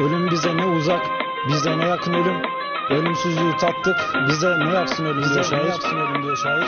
Ölüm bize ne uzak, bize ne yakın ölüm. Ölümsüzlüğü tattık, bize ne yapsın ölüm diyor şair. yapsın ölüm diyor şair.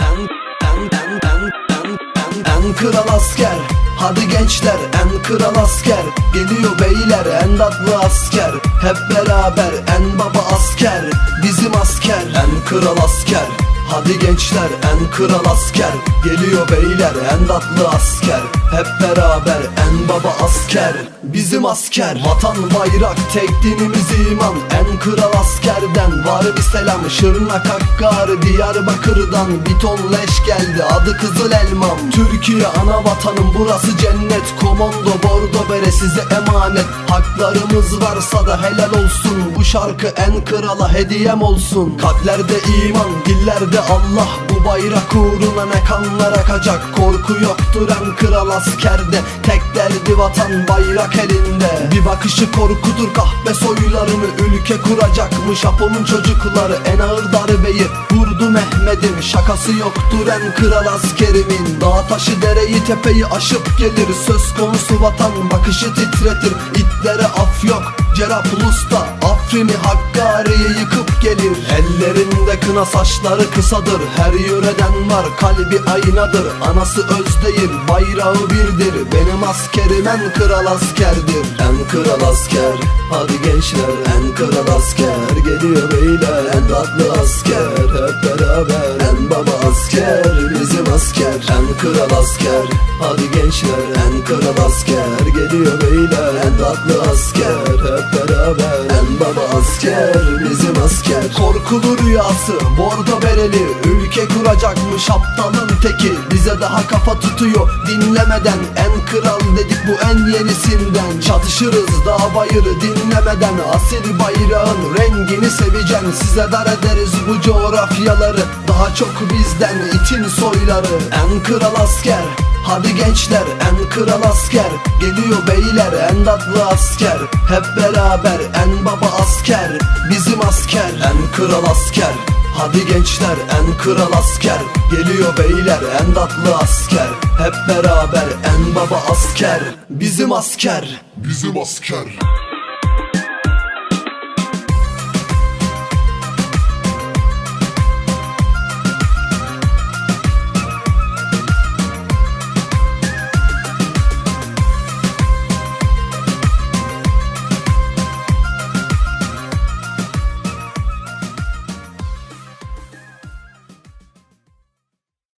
En, en, en, en, en, en, en kral asker Hadi gençler en kral asker Geliyor beyler en tatlı asker Hep beraber en baba asker Bizim asker en kral asker Hadi gençler en kral asker. Geliyor beyler en tatlı asker. Hep beraber en baba asker. Bizim asker. Vatan bayrak tek dinimiz iman. En kral askerden var bir selam. Şırnak Hakkari Diyarbakır'dan Bir ton leş geldi. Adı Kızıl Elmam. Türkiye ana vatanım burası cennet. Komando bordo bere size emanet. Haklarımız varsa da helal olsun. Bu şarkı en krala hediyem olsun. Kalplerde iman dillerde Allah. Bu bayrak uğruna ne kanlar akacak? Korku yoktur en kral askerde. Tek derdi vatan bayrak elinde Bir bakışı korkudur kahpe soylarını. Ülke kuracakmış Apo'nun çocukları. En ağır darbeyi vurdu Mehmet'im Şakası yoktur en kral askerimin. Dağ taşı dereyi tepeyi aşıp gelir. Söz konusu vatan bakışı titretir. İtlere af yok Cerablus'ta Afrin'i Hakkari'yi yıkıp gelir. Ellerinde kına saçları kısadır. Her yöreden var kalbi aynadır. Anası öz değil bayrağı birdir. Benim askerim en kral askerdir. En kral asker Hadi gençler. En kral asker Geliyor beyler. En tatlı asker Hep beraber baba asker asker en kral asker. Hadi gençler en kral asker. Geliyor beyler en tatlı asker. Hep beraber en baba asker. Bizim asker. Korkulu rüyası bordo bereli. Ülke kuracakmış aptalın teki. Bize daha kafa tutuyor dinlemeden. En kral dedik bu en yenisinden. Çatışırız dağ bayırı dinlemeden. Asil bayrağın rengini seveceksin. Size dar ederiz bu coğrafyaları. Daha çok bizden itin soyları En kral asker. Hadi gençler en kral asker. Geliyor beyler en tatlı asker. Hep beraber en baba asker. Bizim asker. En kral asker. Hadi gençler en kral asker. Geliyor beyler en tatlı asker. Hep beraber en baba asker. Bizim asker. Bizim asker